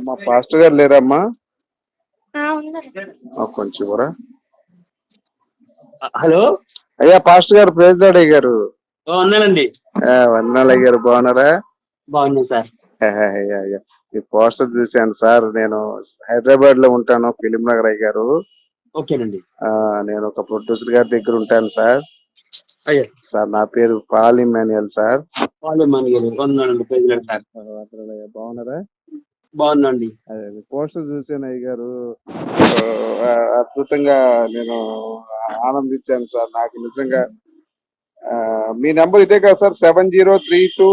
మా పాస్టర్ గారు లేరమ్మా? ఆ, ఉన్నారు. ఆ, కొంచెం కూడా హలో? అయ్యా పాస్టర్ గారు ప్రెసిడెంట్ అయ్యారు ఓ, ఉన్నానండి. వందనాలు అయ్యారు బాగున్నారా? బాగున్నాను సార్. అయ్యా, అయ్యా, అయ్యా. ఈ పోస్టర్ చూశాను సార్ నేను హైదరాబాద్లో ఉంటాను ఫిలిం నగర్ అయ్యారు ఓకేనండి. ఆ, నేను ఒక ప్రొడ్యూసర్ గారి దగ్గర ఉంటాను సార్. అయ్యా. సార్ నా పేరు పాల్ ఇమాన్యుయల్ సార్. వాళ్ళు మనకి వందనండి ప్రెసిడెంట్ సార్. అయ్యా, బాగున్నారా? బాగున్నాండి అదే పోస్టర్ చూసాను అయ్య గారు. అద్భుతంగా నేను ఆనందించాను సార్. నాకు నిజంగా మీ నెంబర్ ఇదే కదా sir? Seven zero three two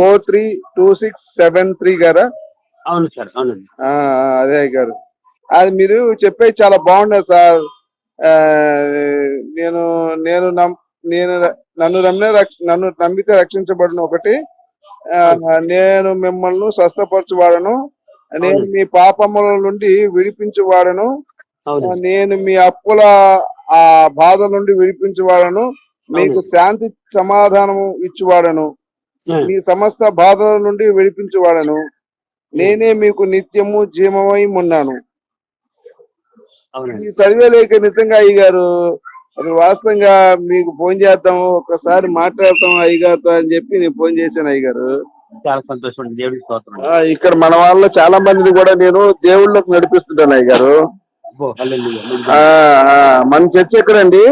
four three two six seven three గారా? అవును సార్. అవునండి. అదే అయ్య గారు. అది మీరు చెప్పేది చాలా బాగుండదు సార్. నేను నేను నేను నన్ను నమ్మిన నన్ను నమ్మితే రక్షించబడిన ఒకటి నేను మిమ్మల్ని స్వస్థపరచువాడను. నేను మీ పాపముల నుండి విడిపించువాడను. నేను మీ అప్పుల ఆ బాధ నుండి విడిపించువాడను. మీకు శాంతి సమాధానము ఇచ్చువాడను. మీ సమస్త బాధల నుండి విడిపించువాడను. నేనే మీకు నిత్యము జీవమై ఉన్నాను. చదివేలేక నిజంగా అయ్యగారు అసలు వాస్తవంగా మీకు ఫోన్ చేద్దాము ఒకసారి మాట్లాడతాం అయ్యగారితో అని చెప్పి నేను ఫోన్ చేశాను అయ్యగారు. చాలా సంతోషం అండి దేవుడికి స్తోత్రం. ఆ, ఇక్కడ మన వాళ్ళ చాలా మందిని కూడా నేను దేవుళ్ళకి నడిపిస్తుంటాను అయ్యగారు. అబ్బో, హల్లెలూయా. ఆ, ఆ, మన చర్చ ఎక్కడండి?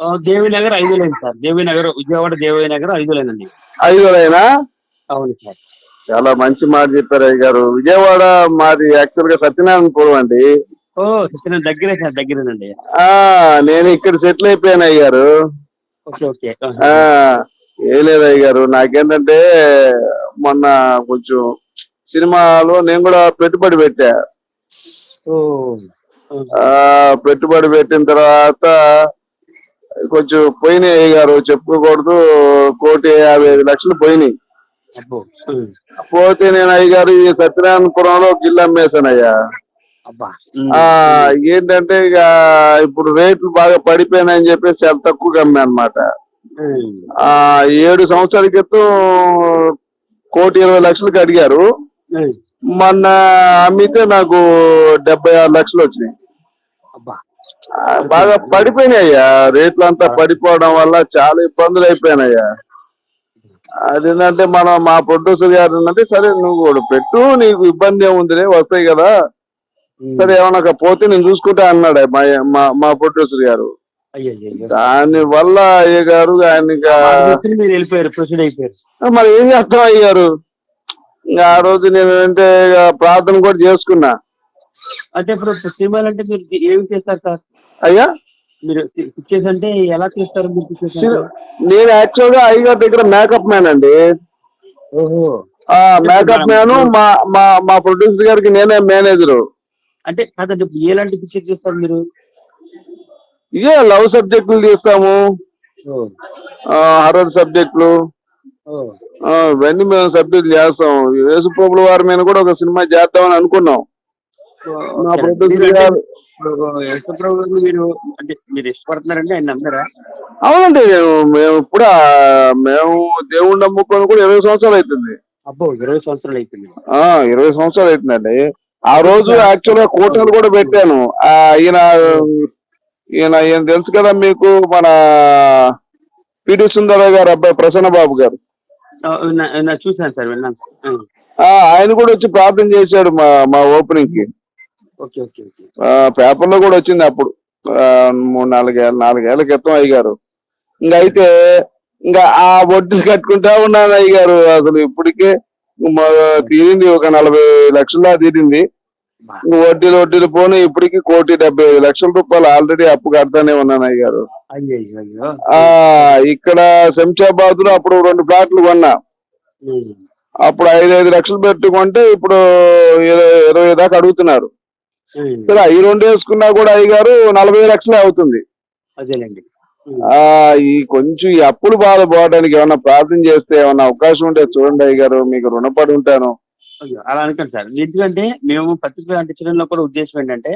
ఆ, దేవి నగర్ ఐదు లేన్ సార్ దేవి నగర్ విజయవాడ దేవి నగర్ ఐదు లేన్ అండి. ఐదులైనా అవును సార్. చాలా మంచి మాట చెప్పారు అయ్య గారు విజయవాడ మాది యాక్చువల్గా సత్యనారాయణపురం అండి. ఓ సత్యనారాయణ దగ్గరే సార్ దగ్గరేనండి. ఆ నేను ఇక్కడ సెటిల్ అయిపోయాను అయ్య గారు ఓకే ఓకే. ఆ. ఏం లేదు అయ్య గారు నాకేంటంటే మొన్న కొంచెం సినిమాలో నేను కూడా పెట్టుబడి పెట్టా. పెట్టుబడి పెట్టిన తర్వాత కొంచెం పోయినాయి అయ్య గారు చెప్పుకోకూడదు కోటి యాభై ఐదు లక్షలు పోయినాయి. పోతే నేను అయ్య గారు ఈ సత్యనారాయణపురంలో గిల్లు అమ్మేశాను అయ్యా అబ్బా ఆ ఏంటంటే ఇక ఇప్పుడు రేట్లు బాగా పడిపోయినాయని చెప్పేసి చాలా తక్కువగా అమ్మా అనమాట. ఆ ఏడు సంవత్సరాల క్రితం కోటి ఇరవై లక్షలకి అడిగారు. మొన్న అమ్మితే నాకు డెబ్బై ఆరు లక్షలు వచ్చినాయి. బాగా పడిపోయినాయ్యా. రేట్లు అంతా పడిపోవడం వల్ల చాలా ఇబ్బందులు అయిపోయినాయ్యా. అదేంటంటే మనం మా ప్రొడ్యూసర్ గారు ఏంటంటే సరే నువ్వు కూడా పెట్టు నీకు ఇబ్బంది ఏముందిలే వస్తాయి కదా. సరే ఏమన్నా పోతే నేను చూసుకుంటా అన్నాడు మా మా- ప్రొడ్యూసర్ గారు. దాని వల్ల అయ్య గారు ఆయన మీరు ఏం చేస్తాం అయ్యారు ఆ రోజు నేను అంటే ప్రార్థన కూడా చేసుకున్నా. అంటే ఇప్పుడు సినిమాలు అంటే మీరు ఏమి చేస్తారు సార్? అయ్యా? మీరు పిక్చర్స్ అంటే ఎలా చేస్తారు మీరు నేను యాక్చువల్గా అయ్యగారి దగ్గర మేకప్ మ్యాన్ అండి. ఓహో. ఆ మేకప్ మ్యాన్ మా మా మా ప్రొడ్యూసర్ గారికి నేనే మేనేజరు అంటే కాదండి ఎలాంటి పిక్చర్ చేస్తారు మీరు? ఇదే లవ్ సబ్జెక్టులు తీస్తాము. హర్రర్ సబ్జెక్టులు. ఇవన్నీ మేము సబ్జెక్టులు చేస్తాం. యేసుప్రభుల వారి మీద కూడా ఒక సినిమా చేద్దామని అనుకున్నాం. మా. ప్రొడ్యూసర్ గారు యేసుప్రభు మీరు అంటే మీరు ఇష్టపడుతున్నారంటే ఆయన నమ్మారా? అవునండి మేము ఇప్పుడు మేము దేవుణ్ణి నమ్ముకొని కూడా ఇరవై సంవత్సరాలు అవుతుంది. అబ్బో ఇరవై సంవత్సరాలు ఆ ఇరవై సంవత్సరాలు అవుతుందండి. ఆ రోజు యాక్చువల్గా కోటలు కూడా పెట్టాను. ఈయన ఈయన ఈయన తెలుసు కదా మీకు మన పిటి సుందరరావు గారు అబ్బాయి ప్రసన్న బాబు గారు. ఆ, నా- నా చూశాను సార్ విన్నాను. ఆయన కూడా వచ్చి ప్రార్థన చేశాడు మా మా ఓపెనింగ్కి పేపర్లో కూడా వచ్చింది అప్పుడు. మూడు నాలుగేళ్ళ నాలుగేళ్ళ క్రితం అయ్యారు ఇంకా అయితే ఇంకా ఆ వడ్డీ కట్టుకుంటా ఉన్నాను అయ్యారు అసలు ఇప్పటికే తీరింది ఒక నలభై లక్షల తీరింది. వడ్డీలు వడ్డీలు పోను ఇప్పటికి కోటి డెబ్బై ఐదు లక్షల రూపాయలు ఆల్రెడీ అప్పు కడతానే ఉన్నాను అయ్యారు అయ్యో అయ్యో అయ్యో. ఆ ఇక్కడ శంషాబాద్లో అప్పుడు రెండు ప్లాట్లు కొన్నా. అప్పుడు ఐదు ఐదు లక్షలు పెట్టుకుంటే ఇప్పుడు ఇరవై ఇరవై దాకా అడుగుతున్నారు. సరే అవి రెండు వేసుకున్నా కూడా అయ్యారు నలభై లక్షలే అవుతుంది. ఈ కొంచెం ఈ అప్పులు బాధ పోవడానికి ఏమన్నా ప్రార్థన చేస్తే ఏమన్నా అవకాశం ఉంటే చూడండి అయ్యారు మీకు రుణపడి ఉంటాను. అయ్యో, అలా అనుకోండి సార్. ఎందుకంటే మేము పత్రిక అంటించడంలో కూడా ఉద్దేశం ఏంటంటే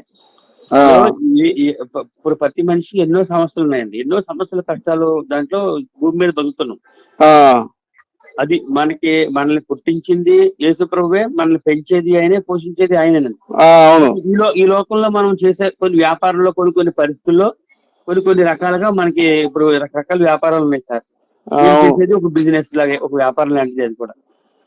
ఇప్పుడు ప్రతి మనిషికి ఎన్నో సమస్యలు ఉన్నాయండి. ఎన్నో సమస్యల కష్టాలు దాంట్లో భూమి మీద బతుకుతున్నాం. అది మనకి మనల్ని పుట్టించింది యేసు ప్రభువే మనల్ని పెంచేది ఆయనే పోషించేది ఆయనేనండి ఆ, అవును. ఈ ఈ లోకంలో మనం చేసే కొన్ని వ్యాపారంలో కొన్ని కొన్ని పరిస్థితుల్లో కొన్ని కొన్ని రకాలుగా మనకి ఇప్పుడు రకరకాల వ్యాపారాలు ఉన్నాయి సార్. చేసేది ఒక బిజినెస్ లాగే ఒక వ్యాపారం లాంటిది అది కూడా.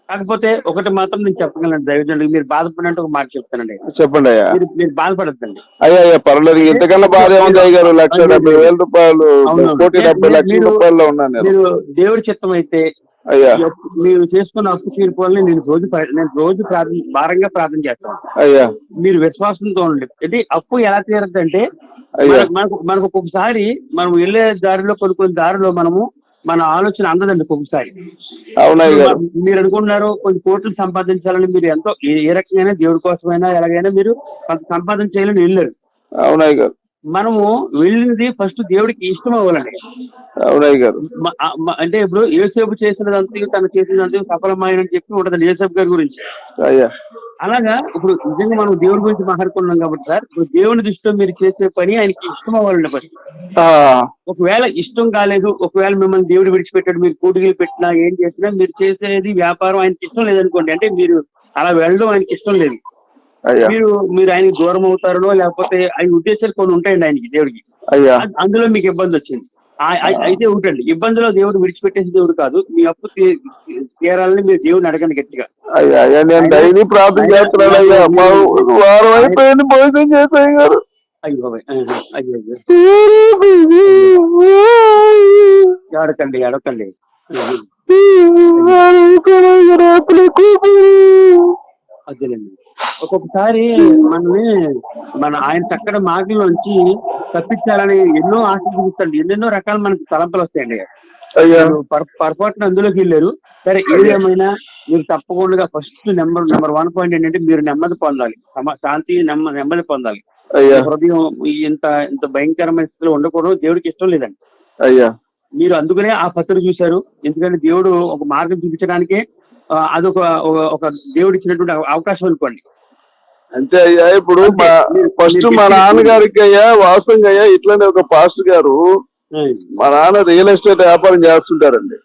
కాకపోతే ఒకటి మాత్రం నేను చెప్పగలను దైవజనుడికి మీరు బాధపడినట్టు ఒక మాట చెప్తానండి. చెప్పండి అయ్యా. మీరు మీరు బాధపడద్దండి. అయ్యా అయ్యా పర్వాలేదు ఇంతకన్నా బాధ ఏముంది అయ్య గారు లక్ష డెబ్బై వేల రూపాయలు. కోటి డెబ్బై లక్షల రూపాయల్లో ఉన్నాను నేను. మీరు దేవుడి చిత్తం అయితే అయ్యా. మీరు చేసుకున్న అప్పు తీర్పుల్ని నేను రోజు నేను రోజు ప్రార్థన భారంగా ప్రార్థన చేస్తాను. అయ్యా. మీరు విశ్వాసంతో ఉండండి. అంటే అప్పు ఎలా తీరద్దంటే మనకు మనకు ఒక్కొక్కసారి మనం వెళ్ళే దారిలో కొన్ని కొన్ని దారిలో మనము మన ఆలోచన అందదండి ఒక్కొక్కసారి. గారు. మీరు అనుకుంటున్నారు కొన్ని కోట్లు సంపాదించాలని మీరు ఎంతో ఏ- రకంగా దేవుడి కోసమైనా ఎలాగైనా మీరు కొంత సంపాదన చేయాలని వెళ్ళారు. అవునయ్య గారు. మనము వెళ్ళింది ఫస్ట్ దేవుడికి ఇష్టం అవ్వాలండి. అవునయ్య గారు. అంటే ఇప్పుడు ఏసేపు చేసినదంతా తను చేసినదంతా సఫలమైన చెప్పి ఉంటది ఏసేపు గారి గురించి. అయ్యా. అలాగా? ఇప్పుడు నిజంగా మనం దేవుడి గురించి మాట్లాడుకున్నాం కాబట్టి సార్ ఇప్పుడు దేవుని దృష్టిలో మీరు చేసే పని ఆయనకి ఇష్టం అవ్వాలండి ఫస్ట్ ఒకవేళ ఇష్టం కాలేదు ఒకవేళ మిమ్మల్ని దేవుడు విడిచిపెట్టాడు మీరు కూటికి పెట్టినా ఏం చేసినా మీరు చేసేది వ్యాపారం ఆయనకి ఇష్టం లేదనుకోండి. అంటే మీరు అలా వెళ్ళడం ఆయనకి ఇష్టం లేదు. మీరు మీరు ఆయనకి దూరం అవుతారనో లేకపోతే ఆయన ఉద్దేశాలు కొన్ని ఉంటాయండి ఆయనకి దేవుడికి. అందులో మీకు ఇబ్బంది వచ్చింది. అయితే ఒకటండి ఇబ్బందిలో దేవుడు విడిచిపెట్టేసి దేవుడు కాదు. మీ అప్పు తీరాలని మీరు దేవుడిని అడగండి గట్టిగా. అయ్యా అయ్యా నేను డైలీ ప్రార్థన చేస్తున్నాను అయ్యా. మా వారం అయిపోయింది భోజనం చేసాయి గారు. ఏడకండి ఏడకండి. అదేనండి ఒక్కొక్కసారి మనల్ని మన ఆయన చక్కటి మాటల్లోంచి తప్పించాలని ఎన్నో ఆశలు చూపిస్తాండి. ఎన్నెన్నో రకాల మనకి తలంపులు వస్తాయండి. పొరపాటున అందులోకి వెళ్ళారు. సరే ఏదేమైనా మీరు తప్పకుండా first number number one point ఏంటంటే మీరు నెమ్మది పొందాలి. శాంతి నెమ్మ నెమ్మది పొందాలి. హృదయం ఇంత ఇంత భయంకరమైన స్థితిలో ఉండకూడదు. దేవుడికి ఇష్టం లేదండి. అయ్యా. మీరు అందుకనే ఆ పత్రిక చూశారు. ఎందుకంటే దేవుడు ఒక మార్గం చూపించడానికే అదొక ఒక- దేవుడు ఇచ్చినటువంటి అవ- అవకాశం అనుకోండి. అంతే అయ్యా. ఇప్పుడు ఫస్ట్ మా నాన్నగారికి అయ్యా వాస్తవంగా అయ్యా ఇట్లానే ఒక పాస్టర్ గారు మా నాన్న రియల్ ఎస్టేట్ వ్యాపారం చేస్తుంటారండి.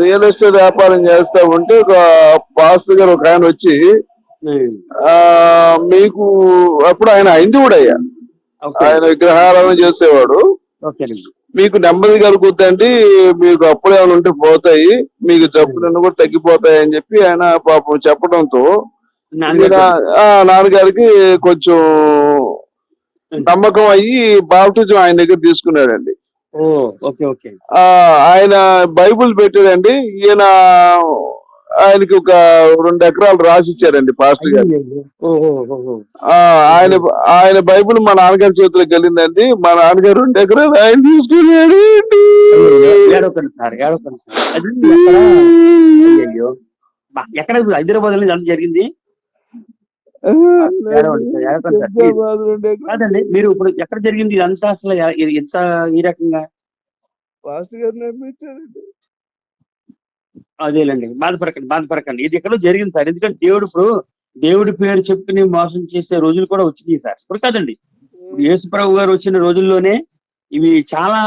రియల్ ఎస్టేట్ వ్యాపారం చేస్తా ఉంటే ఒక పాస్టర్ గారు ఒక ఆయన వచ్చి మీకు అప్పుడు ఆయన అయింది కూడా అయ్యా. ఆయన విగ్రహారాధన చేసేవాడు. మీకు నెమ్మది కలుగుద్దండి మీకు అప్పులు ఏమైనా ఉంటే పోతాయి మీకు జబ్బులన్నీ కూడా తగ్గిపోతాయి అని చెప్పి ఆయన పాపం చెప్పడంతో నాన్నగారికి కొంచెం నమ్మకం అయ్యి బాప్టిజం ఆయన దగ్గర తీసుకున్నాడండి. ఆయన బైబుల్ పెట్టాడండి. ఈయన ఆయనకి ఒక రెండు ఎకరాలు రాసి ఇచ్చారండి పాస్టర్ గారు. ఆయన ఆయన బైబుల్ మా నాన్నగారి చేతిలోకి వెళ్ళిందండి. మా నాన్నగారు రెండు ఎకరాలు ఆయన తీసుకున్నాడు. ఎక్కడ? హైదరాబాద్లో జరిగింది ఏడవండి సార్, ఏడవకండి సార్. హైదరాబాద్ రెండు ఎకరాలు. కాదండి మీరు ఇప్పుడు ఎక్కడ జరిగింది? ఇదంతా అసలు ఎంత ఈ రకంగా? పాస్టర్ గారు నమ్మించారండి. అదేలేండి బాధపడకండి బాధపడకండి. ఇది ఎక్కడో జరిగింది సార్. ఎందుకంటే దేవుడు ఇప్పుడు దేవుడి పేరు చెప్పుకుని మోసం చేసే రోజులు కూడా వచ్చినాయి సార్. ఇప్పుడు కాదండి. ఇప్పుడు యేసు ప్రభు గారు వచ్చిన రోజుల్లోనే ఇవి చాలా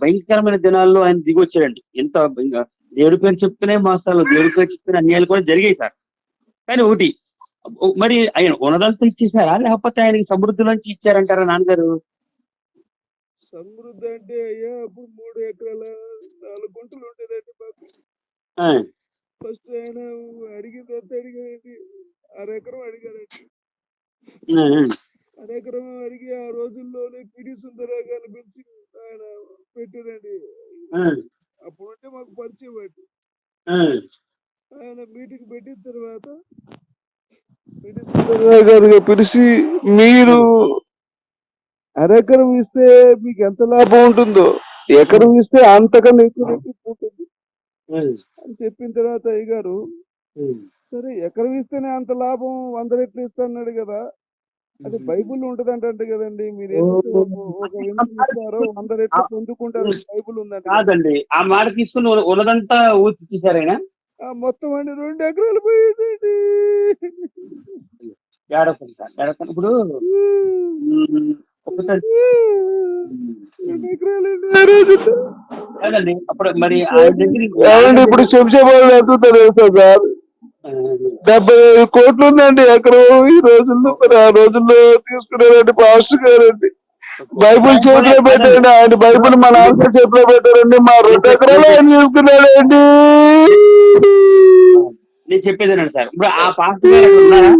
భయంకరమైన దినాల్లో ఆయన దిగి వచ్చాడండి ఎంత దేవుడి పేరు చెప్తూనే మోసాలు దేవుడి పేరు చెప్తూనే అన్యాయాలు కూడా జరిగాయి సార్. కానీ ఒకటి మరి ఆయన ఉన్నదంతా ఇచ్చేసారా? లేకపోతే ఆయనకి సమృద్ధిలోంచి ఇచ్చారంటారా నాన్నగారు? సమృద్ధి అంటే అయ్యా అప్పుడు మూడు ఎకరాల నాలుగు గుంటలు ఉండేదండి మాకు. ఫస్ట్ ఆయన అడిగింది ఎంత అడిగారండి అరెకరం అడిగారండి. అరెకరం అడిగి ఆ రోజుల్లోనే పిడి సుందరరావు పిలిచి ఆయన పెట్టారండి అప్పుడంటే మాకు పరిచయం అండి. ఆయన మీటింగ్ పెట్టిన తర్వాత పిడి సుందరరావు గారు పిలిచి మీరు అరెకరం ఇస్తే మీకు ఎంత లాభం ఉంటుందో ఎకరం ఇస్తే అంతకన్నా ఎక్కువ ఉంటుంది ఆ, అని చెప్పిన తర్వాత అయ్యగారు. సరే ఎకరం ఇస్తేనే అంత లాభం వంద రెట్లు ఇస్తాన్నాడు కదా. అది బైబుల్ ఉంటదంట కదండి మీరు ఇస్తారో వంద రెట్లు పొందుకుంటారు బైబుల్ ఉందంట కదా. కాదండి ఆ మాట తీసుకుని ఉన్న- ఉన్నదంతా ఆయన. ఆ మొత్తం అండి రెండు ఎకరాలు పోయిందండి సార్ ఇప్పుడు ఒకసారి. కాదండి అప్పుడు మరి ఆయన దగ్గర ఏమండి ఇప్పుడు శంషాబాద్ అంటున్నారు తెలుసా సార్? డెబ్బై ఐదు కోట్లు ఉందండి ఎకరం ఈ రోజుల్లో మరి ఆ రోజుల్లో తీసుకున్నారండి పాస్టర్ గారండి. బైబుల్ చేతిలో పెట్టండి ఆయన బైబుల్ మా నాన్న చేతిలో పెట్టారండి మా రెండు ఎకరాలు ఆయన తీసుకున్నాడండి నేను చెప్పేదేనండి సార్. ఇప్పుడు ఆ పాస్టర్ గారు అక్కడ ఉన్నారా?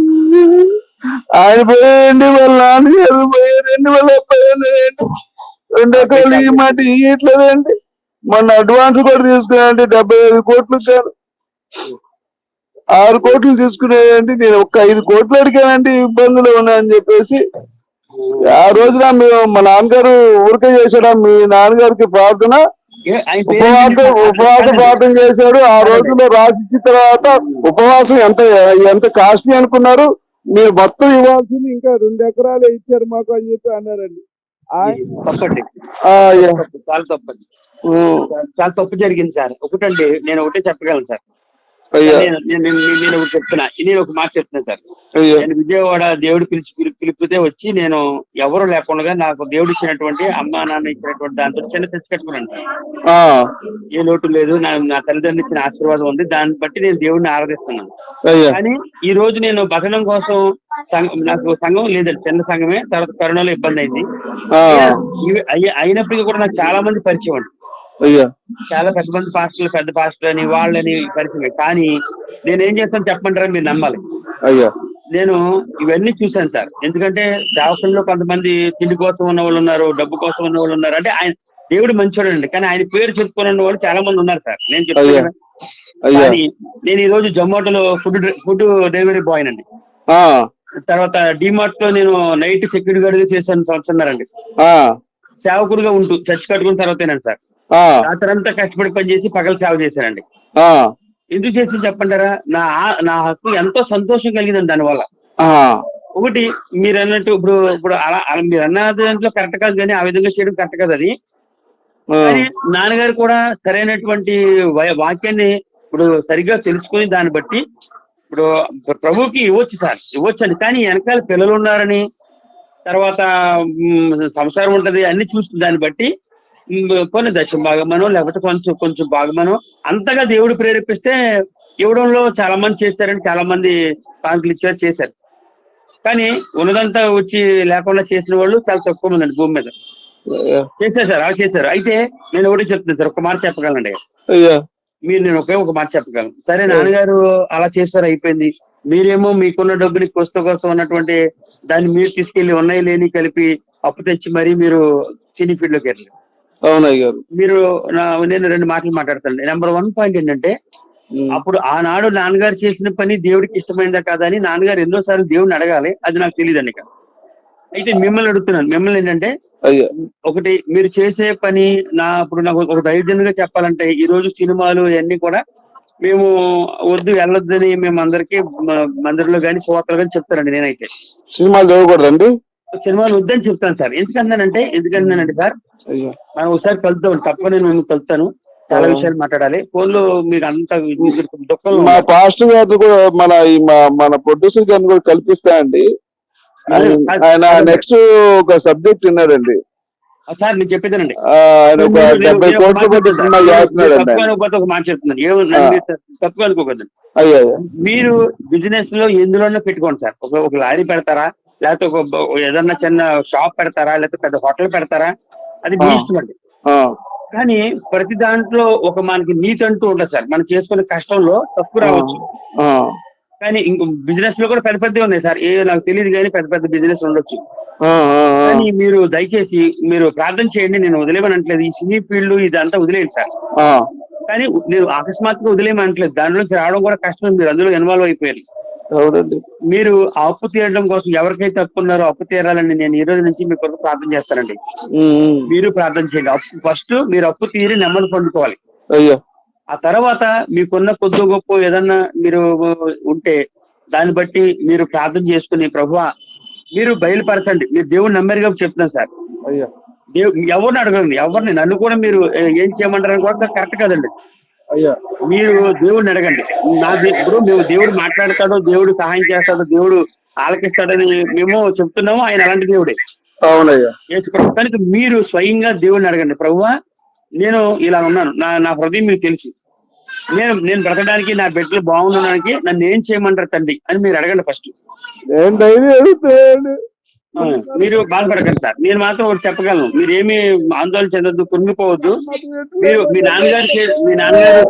ఆయన పోయండి వాళ్ళ నాన్నగారు పోయారండి వాళ్ళ పోయారండి. రెండు ఎకరాలు ఈ మాట ఇయ్యట్లేదండి. మొన్న అడ్వాన్స్ కూడా తీసుకున్నానండి డెబ్బై ఐదు కోట్లు కాదు ఆరు కోట్లు తీసుకున్నానండి నేను ఒక ఐదు కోట్లు అడిగానండి ఇబ్బందులు ఉన్నాయని చెప్పేసి. ఆ రోజున మేము మా నాన్నగారు ఊరికే చేశాడా? మీ నాన్నగారికి ప్రార్థన ఉపవాస? ఉపవాస ప్రార్థన చేశాడు. ఆ రోజుల్లో రాసిచ్చిన తర్వాత ఉపవాసం ఎంత ఎంత కాస్ట్లీ అనుకున్నారు? మీరు మొత్తం ఇవ్వాల్సింది ఇంకా రెండు ఎకరాలు ఇచ్చారు మాకు అని చెప్పి అన్నారండి. తప్పండి. చాలా తప్పండి. చాలా తప్పు జరిగింది సార్. ఒకటండి నేను ఒకటే చెప్పగలను సార్. నేను చెప్తున్నా. నేను ఒక మాట చెప్తున్నా సార్. నేను విజయవాడ దేవుడు పిలిచి పిలి- పిలిపితే వచ్చి నేను ఎవరు లేకుండా నాకు దేవుడు ఇచ్చినటువంటి అమ్మా నాన్న ఇచ్చినటువంటి దాంతో చిన్న తెచ్చి కట్టుకున్నాను సార్. ఏ లోటు లేదు. నా నా తల్లిదండ్రులు ఇచ్చిన ఆశీర్వాదం ఉంది. దాన్ని బట్టి నేను దేవుడిని ఆరాధిస్తున్నాను. కానీ ఈ రోజు నేను భజనం కోసం సంఘ- నాకు సంఘం లేదండి చిన్న సంఘమే. తర్వాత కరోనాలో ఇబ్బంది అయింది. అయినప్పటికీ కూడా నాకు చాలా మంది పరిచయం అండి. అయ్యా. చాలా పెద్ద మంది పాస్టర్లు పెద్ద పాస్టర్ అని వాళ్ళని పరిచయం. కానీ నేను ఏం చేస్తాను చెప్పమంటారా మీరు నమ్మాలి. అయ్యా. నేను ఇవన్నీ చూశాను సార్. ఎందుకంటే సేవకుల్లో కొంతమంది తిండి కోసం ఉన్న వాళ్ళు ఉన్నారు డబ్బు కోసం ఉన్న వాళ్ళు ఉన్నారు. అంటే ఆయన దేవుడు మంచోడండి కానీ ఆయన పేరు చెప్పుకొని ఉన్న వాళ్ళు చాలా మంది ఉన్నారు సార్. నేను చెప్తాను కానీ నేను ఈ రోజు జొమాటోలో ఫుడ్ ఫుడ్ డెలివరీ బాయ్ అండి. తర్వాత డిమార్ట్లో నేను నైట్ సెక్యూరిటీ గార్డ్గా చేశాను సంవత్సరండి ఆ, సేవకుడుగా ఉంటూ చర్చ్ కట్టుకున్న తర్వాతేనండి సార్. రాత్రంతా కష్టపడి పని చేసి పగలు సేవ చేశానండి ఎందుకు చేసి చెప్పంటారా? నా నా హక్కు ఎంతో సంతోషం కలిగిందండి దానివల్ల. ఒకటి మీరు అన్నట్టు ఇప్పుడు ఇప్పుడు అలా మీరు అన్న దాంట్లో కరెక్ట్ కాదు కానీ ఆ విధంగా చేయడం కరెక్ట్ కాదు అది. నాన్నగారు కూడా సరైనటువంటి వాక్యాన్ని ఇప్పుడు సరిగ్గా తెలుసుకుని దాన్ని బట్టి ఇప్పుడు ప్రభుకి ఇవ్వచ్చు సార్ ఇవ్వచ్చు అండి. కానీ వెనకాల పిల్లలు ఉన్నారని తర్వాత సంసారం ఉంటది అన్ని చూస్తుంది దాన్ని బట్టి కొన్ని దశ భాగమనో లేకపోతే కొంచెం కొంచెం భాగమనో. అంతగా దేవుడు ప్రేరేపిస్తే ఇవ్వడంలో చాలా మంది చేశారని చాలా మంది కానుకలు ఇచ్చారు చేశారు. కానీ ఉన్నదంతా వచ్చి లేకుండా చేసిన వాళ్ళు చాలా తక్కువ మంది అండి భూమి మీద. చేశారు సార్ అలా చేశారు. అయితే నేను ఒకటి చెప్తున్నాను సార్ ఒక మాట చెప్పగలండి. మీరు నేను ఒకే ఒక మాట చెప్పగలను. సరే నాన్నగారు అలా చేశారు అయిపోయింది. మీరేమో మీకున్న డబ్బుని కోస్త కోసం ఉన్నటువంటి దాన్ని మీరు తీసుకెళ్ళి ఉన్నాయి లేని కలిపి అప్పు తెచ్చి మరీ మీరు సినీ ఫీల్డ్లోకి వెళ్ళారు. అవునయ్య గారు. మీరు నా- నేను రెండు మాటలు మాట్లాడతాను నెంబర్ వన్ పాయింట్ ఏంటంటే అప్పుడు ఆనాడు నాన్నగారు చేసిన పని దేవుడికి ఇష్టమైందా కాదా అని నాన్నగారు ఎన్నోసార్లు దేవుడిని అడగాలి. అది నాకు తెలియదండి ఇక అయితే మిమ్మల్ని అడుగుతున్నాను. మిమ్మల్ని ఏంటంటే ఒకటి మీరు చేసే పని నా ఇప్పుడు నాకు ఒక దైర్యంగా చెప్పాలంటే ఈ రోజు సినిమాలు ఇవన్నీ కూడా మేము వద్దు వెళ్ళొద్దని మేము అందరికీ మందిరంలో కానీ సోతలు కానీ చెప్తానండి నేనైతే. సినిమాలు చూడకూడదండి సినిమాలు వద్దని చెప్తాను సార్. ఎందుకంటానంటే ఎందుకంటానంటే సార్ మనం ఒకసారి కలుద్దాం తప్ప నేను మిమ్మల్ని కలుస్తాను చాలా. విషయాలు మాట్లాడాలి. ఫోన్లో మీకు అంత మా. పాస్టర్ గారిని కూడా మన మన ప్రొడ్యూసర్ గారిని కూడా కల్పిస్తా అండి. ఆయన- నెక్స్ట్ ఒక సబ్జెక్ట్ ఉన్నాడండి ఆ, సార్ నేను చెప్పేదానండి. డెబ్బై కోట్ల చెప్తాను. సినిమా నేను చేస్తున్నాడండి తప్పుగా ఆయన. అనుకోకపోతే ఒక మాట చెప్తున్నాను. ఏమో నన్ను మీరు తప్పుగా అనుకోకూడదు. అయ్యా మీరు బిజినెస్లో ఎందులోనే పెట్టుకోండి సార్. ఒక ఒక లారీ పెడతారా? లేకపోతే ఒక ఏదన్నా చిన్న షాప్ పెడతారా? లేకపోతే పెద్ద హోటల్ పెడతారా? అది మీ. ఇష్టం అండి. కానీ ప్రతి దాంట్లో ఒక మనకి నీతి అంటూ ఉంటుంది సార్. మనం చేసుకునే కష్టంలో తప్పు రావచ్చు. కానీ ఇంకో బిజినెస్లో కూడా పెద్ద పెద్దవి ఉన్నాయి సార్. ఏ నాకు తెలియదు కానీ పెద్ద పెద్ద బిజినెస్ ఉండొచ్చు. కానీ మీరు దయచేసి మీరు ప్రార్థన చేయండి నేను వదిలేమనట్లేదు ఈ సినీ ఫీల్డ్ ఇదంతా వదిలేయండి సార్. కానీ నేను అకస్మాత్తుగా వదిలేయమనట్లేదు. దానిలోంచి రావడం కూడా కష్టం. మీరు అందులో ఇన్వాల్వ్ అయిపోయారు. అవునండి. మీరు ఆ అప్పు తీరడం కోసం ఎవరికైతే అప్పు ఉన్నారో అప్పు తీరాలని నేను ఈ రోజు నుంచి మీ కొరకు ప్రార్థన చేస్తానండి. మీరు ప్రార్థన చేయండి. ఫస్ట్ మీరు అప్పు తీరి నెమ్మది పొందుకోవాలి. అయ్యా. ఆ తర్వాత మీకున్న కొద్ది గొప్ప ఏదన్నా మీరు ఉంటే దాన్ని బట్టి మీరు ప్రార్థన చేసుకుని ప్రభు మీరు బయలుపరచండి. మీరు దేవుని నమ్మరు కాబట్టి చెప్తున్నాను సార్. అయ్యా. దేవు ఎవరిని అడగండి ఎవరిని? నన్ను కూడా మీరు ఏం చేయమంటారని కూడా కరెక్ట్ కాదండి. అయ్యా మీరు దేవుడిని అడగండి. నా ఇప్పుడు మేము దేవుడు మాట్లాడతాడో దేవుడు సహాయం చేస్తాడో దేవుడు ఆలకిస్తాడని మేము చెప్తున్నాము ఆయన అలాంటి దేవుడే. అవునయ్యా. కనుక మీరు స్వయంగా దేవుడిని అడగండి. ప్రభువా నేను ఇలా ఉన్నాను. నా నా హృదయం మీకు తెలుసు. నేను నేను బ్రతకడానికి నా బిడ్డలు బాగుండడానికి నన్ను ఏం చేయమంటారు తండ్రి అని మీరు అడగండి ఫస్ట్. నేను డైలీ అడుగుతాను మీరు బాధపడకండి సార్. నేను మాత్రం ఒకటి చెప్పగలను. మీరు ఏమి ఆందోళన చెందొద్దు కురిగిపోవద్దు మీరు మీ నాన్నగారు మీ నాన్నగారు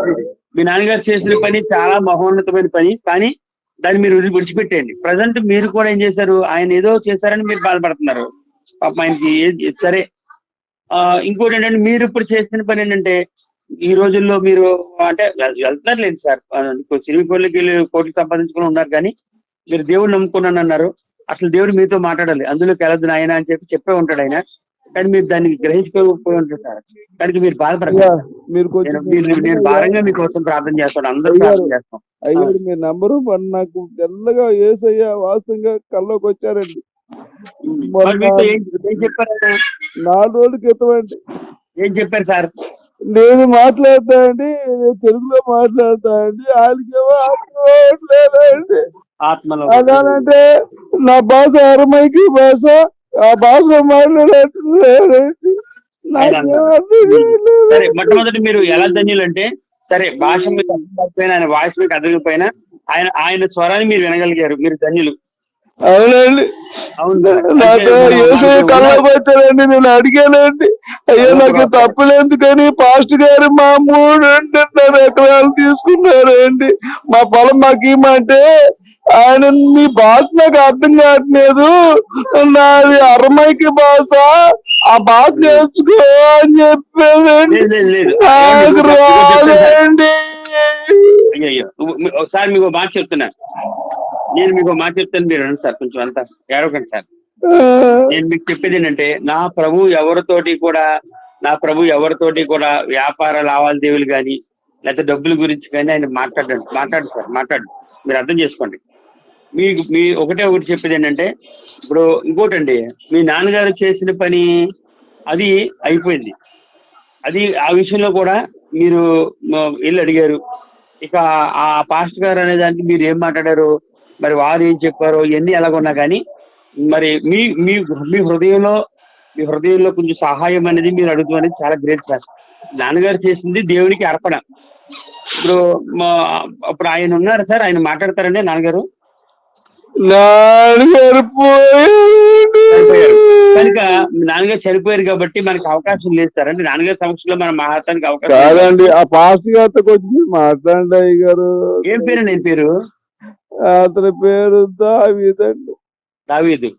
మీ నాన్నగారు చేసిన పని చాలా మహోన్నతమైన పని. కానీ దాన్ని మీరు విడిచిపెట్టేయండి. ప్రజెంట్ మీరు కూడా ఏం చేశారు? ఆయన ఏదో చేశారని మీరు బాధపడుతున్నారు. పాప ఆయనకి సరే. ఇంకోటి ఏంటంటే మీరు ఇప్పుడు చేసిన పని ఏంటంటే ఈ రోజుల్లో మీరు అంటే వెల్- వెళ్తున్నారు లేదు సార్ సినిమా కోళ్ళకి వెళ్ళి కోట్లు సంపాదించుకుని ఉన్నారు కానీ మీరు దేవుడు నమ్ముకున్నాను అన్నారు అసలు దేవుడు మీతో మాట్లాడాలి. అందులోకి వెళ్ళదు ఆయన అని చెప్పి చెప్పే ఉంటాడు ఆయన. కానీ మీరు దాన్ని గ్రహించుకోకపోయి ఉంటారు సార్. కానీ మీరు బాధపడదు అయ్యా మీరు నేను భారంగా మీకోసం ప్రార్థన చేస్తాను. అందరూ. ప్రార్థన చేస్తాం. మీ నంబరు మరి నాకు తెల్లగా ఏసయ్యా వాస్తవంగా కల్లోకి వచ్చారండి? నాలుగు రోజుల క్రితం అండి. ఏం చెప్పారు సార్? నేను మాట్లాడతా అండి తెలుగులో మాట్లాడతా అండి. వాళ్ళకేమో అర్థం లేదండి ఆత్మలో అదానంటే నా భాష అరమైకి భాష ఆ భాషలో మాట్లాడేటండి అర్థం. సరే మొట్టమొదటి మీరు ఎలా ధన్యులు అంటే సరే భాష మీకు అర్థం కాకపోయినా ఆయన వాయిస్ మీకు అర్థమైపోయినా ఆయన ఆయన స్వరాన్ని మీరు వినగలిగారు మీరు ధన్యులు. అవునండి. నాకు అంటే ఏసే మనం- కళ్ళకి వచ్చారండి నేను అడిగానండి. అయ్యో నాకు తప్పులు ఎందుకని పాస్ట్ గారు మా మూడు రెండున్నర ఎకరాలు తీసుకున్నారండి. మా పొలం మాకు ఇమ్మంటే ఆయన మీ భాష నాకు అర్థం కావట్లేదు. నాది అరమైకి భాష ఆ భాష నేర్చుకో అని చెప్పానండి లేదు నాకు రాదండి అయ్యో ఒకసారి మీకు మాట చెప్తున్నా. నేను మీకు మాట చెప్తాను మీరు అనండి సార్ కొంచెం అంతా ఏడవకండి సార్. నేను మీకు చెప్పేది ఏంటంటే నా ప్రభు ఎవరితోటి కూడా నా ప్రభు ఎవరితోటి కూడా వ్యాపార లావాదేవీలు కానీ లేకపోతే డబ్బుల గురించి కానీ ఆయన మాట్లాడండి మాట్లాడు సార్ మాట్లాడు. మీరు అర్థం చేసుకోండి. మీకు మీ ఒకటే ఒకటి చెప్పేది ఏంటంటే ఇప్పుడు ఇంకోటండి మీ నాన్నగారు చేసిన పని అది అయిపోయింది. అది ఆ విషయంలో కూడా మీరు వెళ్ళి అడిగారు ఇక ఆ పాస్ట్ గారు అనే దానికి మీరు ఏం మాట్లాడారు? మరి వారు ఏం చెప్పారో ఇవన్నీ ఎలాగున్నా కానీ మరి మీ మీ మీ హృదయంలో మీ హృదయంలో కొంచెం సహాయం అనేది మీరు అడుగుతాం అనేది చాలా గ్రేట్ సార్. నాన్నగారు చేసింది దేవునికి అర్పణ. ఇప్పుడు అప్పుడు ఆయన ఉన్నారు సార్ ఆయన మాట్లాడతారండి నాన్నగారు. నాన్నగారు కనుక నాన్నగారు చనిపోయారు కాబట్టి మనకి అవకాశం లేదు సార్ అంటే నాన్నగారి సమక్షంలో మనం మాట్లాడడానికి అవకాశం. కాదండి ఆ పాస్ట్ గారితో కొంచెం మాట్లాడండి అయ్య గారు ఏం పేరు నేను పేరు? అతని పేరు దావీదండి. దావీదు.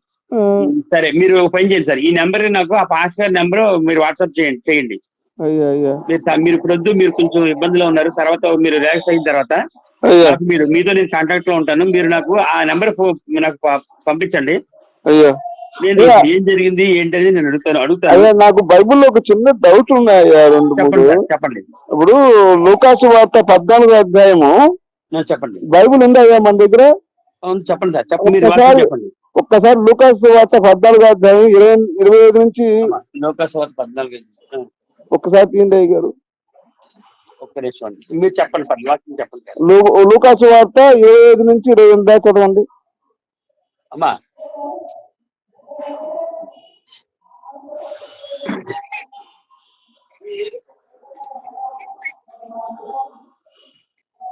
సరే మీరు ఒక పని చేయండి సార్. ఈ నెంబర్ నాకు ఆ పాస్ గారి నెంబర్ మీరు వాట్సాప్ చేయండి చేయండి. అయ్యా అయ్యా. మీరు ఇప్పుడు వద్దు మీరు కొంచెం ఇబ్బందిలో ఉన్నారు. తర్వాత మీరు రిలాక్స్ అయిన తర్వాత మీరు మీతో నేను కాంటాక్ట్లో ఉంటాను. మీరు నాకు ఆ నెంబర్ నాకు పంపించండి. అయ్యా. నేను. ఏం జరిగింది ఏంటనేది నేను అడుగుతాను అడుగుతాను. నాకు బైబిల్లో ఒక చిన్న డౌట్ ఉన్నాయా రెండు చెప్పండి. ఇప్పుడు లూకాసు వార్త పద్నాలుగో అధ్యాయము చెప్పండి. బైబిల్ ఉందా మన దగ్గర? చెప్పండి సార్. చెప్పండి ఒక్కసారి- వాట్సాప్ చెప్పండి. ఒక్కసారి లూకాసు వార్త పద్నాలుగో అధ్యాయం ఇరవై ఇరవై ఐదు నుంచి లోకసభ పద్నాలుగు ఆ, ఒక్కసారి తీయండి గారు. ఒక్క నిమిషం మీరు చెప్పండి సార్ వాక్యం చెప్పండి లూకాసు వార్త ఇరవై ఐదు నుంచి ఇరవై ఎనిమిది దాకా చదవండి. అమ్మా.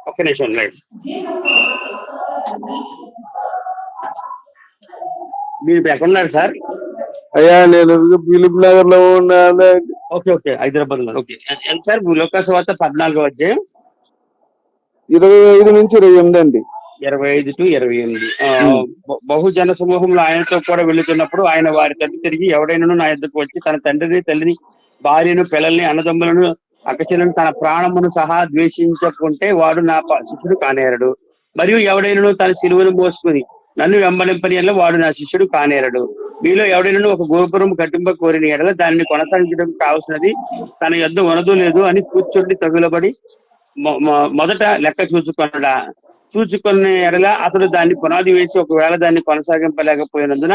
ఒక్క నిమిషం లైట్ మీరు ఇప్పుడు ఎక్కడ ఉన్నారు సార్? అయ్యా నేను ఫిలిప్ నగర్లో ఉన్నాను ఓకే ఓకే హైదరాబాద్లో ఓకే. ఎంత సార్? లోకాసు వార్త పద్నాలుగో అధ్యాయం? ఇరవై ఐదు నుంచి ఇరవై ఎనిమిది అండి. ఇరవై ఐదు టు ఇరవై ఎనిమిది. బహుజన సమూహంలో ఆయనతో కూడా వెళుతున్నప్పుడు ఆయన వారి తల్లి తిరిగి ఎవడైనా నా ఎద్దకు వచ్చి తన తండ్రిని తల్లిని భార్యను పిల్లల్ని అన్నదమ్ములను అక్కచెలను తన ప్రాణమును సహా ద్వేషించకుంటే వాడు నా శిష్యుడు కానేరడు. మరియు ఎవడైనా తన సిలువను మోసుకుని నన్ను వెంబడింపని ఎడల వాడు నా శిష్యుడు కానేరడు. మీలో ఎవడైనా ఒక గోపురం కట్టింప కోరిన ఎడల దానిని కొనసాగించడం కావాల్సినది తన యొద్ద వనదు లేదు అని కూర్చుండి తగులబడి మొదట లెక్క చూచుకొనడా. చూచుకున్న ఎడల అతడు దాన్ని పునాది వేసి ఒకవేళ దాన్ని కొనసాగింపలేకపోయినందున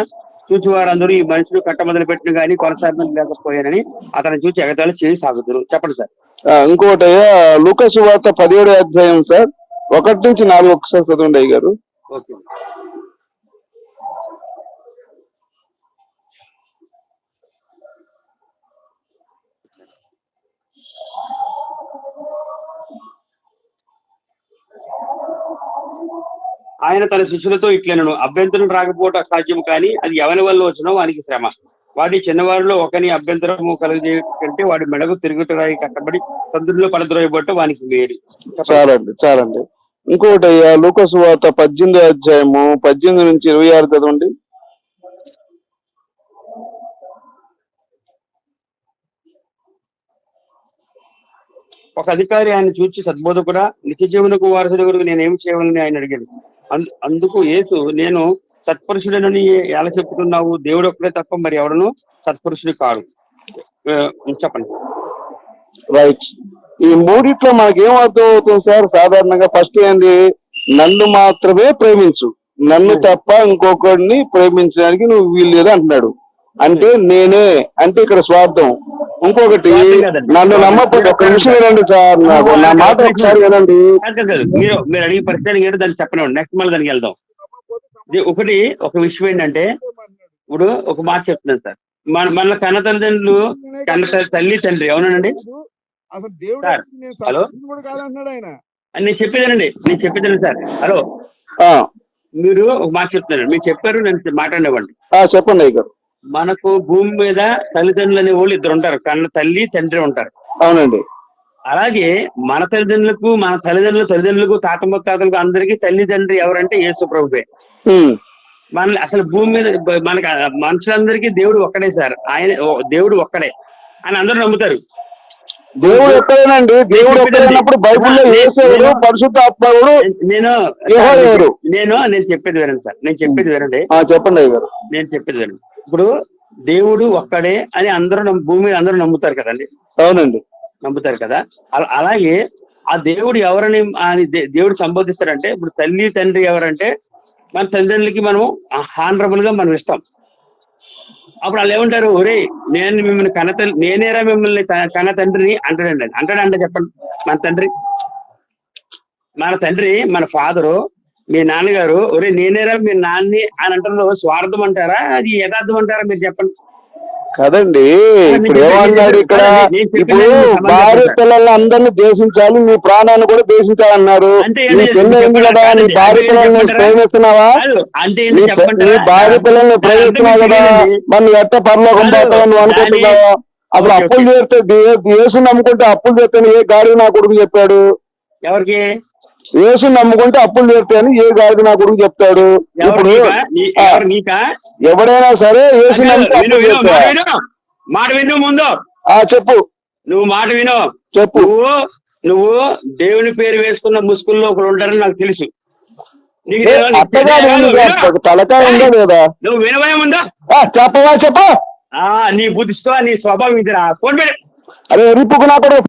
చూచువారందరూ ఈ మనుషులు కట్టమొదలు పెట్టిన కానీ కొనసాగించలేకపోయానని అతను చూసి ఎగతాళి చేయి సాగుతురు. చెప్పండి సార్. ఇంకోటి లూకాసు వార్త పదిహేడు అధ్యాయం సార్. ఒకటి నుంచి నాలుగు ఒకసారి చదవండి అయ్య గారు ఓకే. ఆయన తన శిష్యులతో ఇట్లనను అభ్యంతరం రాకపోవటం అసాధ్యం కానీ అది ఎవరి వల్ల వచ్చినో వానికి శ్రమ. వాడి చిన్నవారిలో ఒకని అభ్యంతరము కలిగే కంటే వాడి మెడకు తిరుగుతురాయి కట్టబడి సందులో పడద్రోయబట్టు వానికి మేలు చాలండి చాలండి. ఇంకొకటి అయ్యా లూకసు వార్త పద్దెనిమిది అధ్యాయము పద్దెనిమిది నుంచి ఇరవై ఆరు చదవండి. ఒక అధికారి ఆయన చూచి సద్బోధకుడా నిత్య జీవనకు వారసుడు నేను ఏమి చేయాలని ఆయన అడిగాడు. అందుకు యేసు నేను సత్పురుషుడనని ఎలా చెప్పుతున్నావు? దేవుడు ఒక్కడే తప్ప మరి ఎవడను సత్పురుషుడు కాడు. చెప్పండి. రైట్ ఈ మూడిట్లో మనకి ఏం అర్థం అవుతుంది సార్? సాధారణంగా ఫస్ట్ ఏంటి నన్ను మాత్రమే ప్రేమించు. నన్ను తప్ప ఇంకొకరిని ప్రేమించడానికి నువ్వు వీలు లేదు అంటున్నాడు. అంటే నేనే అంటే ఇక్కడ స్వార్థం. ఇంకొకటి. నన్ను నమ్మకపోతే ఒక్క నిమిషం వినండి సార్ నాకు నా మాట ఒకసారి వినండి. మీరు మీరు అడిగే ప్రశ్న ఏంటో దాన్ని చెప్పనివ్వండి. నెక్స్ట్ మళ్ళీ దానికి వెళ్దాం. ఇది ఒకటి ఒక విషయం ఏంటంటే ఇప్పుడు ఒక మాట చెప్తున్నాను సార్. మన మన కన్న తల్లిదండ్రులు కన్న తల్లి- తల్లి తండ్రి అవునండి? అసలు దేవుడు సార్, నేను హలో? నేను చెప్పేదానండి. నేను చెప్పేదాన్ని సార్. హలో? ఆ, మీరు ఒక మాట చెప్తున్నారు మీరు చెప్పారు నేను మాట్లాడినవ్వండి. ఆ, చెప్పండి అయ్య గారు మనకు భూమి మీద తల్లిదండ్రులు అనే వాళ్ళు ఇద్దరు ఉంటారు కన్న తల్లి తండ్రి ఉంటారు. అవునండి. అలాగే మన తల్లిదండ్రులకు మన తల్లిదండ్రుల తల్లిదండ్రులకు తాత ముత్తాతలకు అందరికీ తల్లిదండ్రి ఎవరంటే యేసు ప్రభువే. ఉమ్, మన అసలు భూమి మీద మనకి మనుషులందరికీ దేవుడు ఒక్కడే సార్. ఆయన దేవుడు ఒక్కడే అని అందరూ నమ్ముతారు. దేవుడు ఎక్కడేనండి దేవుడు ఎక్కడైనప్పుడు బైబిల్లో ఏసేవుడు పరిశుద్ధ ఆత్మవుడు నేను ఎవరు? నేను నేను చెప్పేది వినండి సార్. నేను చెప్పేది వినండి. చెప్పండి గారు నేను చెప్పేది వినండి. ఇప్పుడు దేవుడు ఒక్కడే అని అందరూ భూమి మీద అందరూ నమ్ముతారు కదండి. అవునండి. నమ్ముతారు కదా. అల- అలాగే ఆ దేవుడు ఎవరని అని దేవుడు సంబోధిస్తాడంటే ఇప్పుడు తల్లి తండ్రి ఎవరంటే మన తల్లిదండ్రులకి మనం హానరబుల్గా మనం ఇస్తాం. అప్పుడు వాళ్ళు ఏమంటారు? ఒరే నేను మిమ్మల్ని కన్న తల్లి నేనేరా మిమ్మల్ని త- కన్న తండ్రిని? అంటాడండి ఆయన. అంటాడంటే చెప్పండి. మన తండ్రి మన తండ్రి మన ఫాదరు మీ నాన్నగారు ఒరే నేనేరా మీ నాన్ని అని అంటారు స్వార్థం అంటారా? అది యథార్థం అంటారా? మీరు చెప్పండి. కదండి. ఇప్పుడు నేను ఏమన్నాడు ఇక్కడ? ఇప్పుడు భార్య. పిల్లల్ని అందరినీ దేశించాలి నీ ప్రాణాన్ని కూడా దేశించాలన్నారు నీ అయింది కదా నీ భార్య పిల్లల్ని? ప్రేమిస్తున్నావా నీ భార్య పిల్లల్ని ప్రేమిస్తున్నావు కదా నువ్వు ఎట్ట పరలోకం నువ్వు అనుకుంటున్నావా? అసలు అప్పులు చేస్తే యేసు నమ్ముకుంటే అప్పులు చేస్తాను ఏ గాడి నా కొడుకు చెప్పాడు? ఎవరికి? యేసు నమ్ముకుంటే అప్పులు చేస్తాయని ఏ గాడి నా కొడుకు చెప్తాడు? ఇప్పుడు ఎవడైనా సరే యేసు మాట విను. ముందు. ఆ చెప్పు. నువ్వు మాట విను. చెప్పు. నువ్వు దేవుని పేరు వేసుకున్న ముసుగుల్లో ఒకడు ఉంటారని నాకు తెలుసు. ఉంది తలకాయ ఉందా లేదా? నువ్వు వినవే ముందా. ఆ, చెప్పవా చెప్పు. ఆ నీ బుద్ధితో నీ స్వభావం ఇదిరా. ఫోన్ పెట్టి. అరే రిప్పుకు నా కొడుకు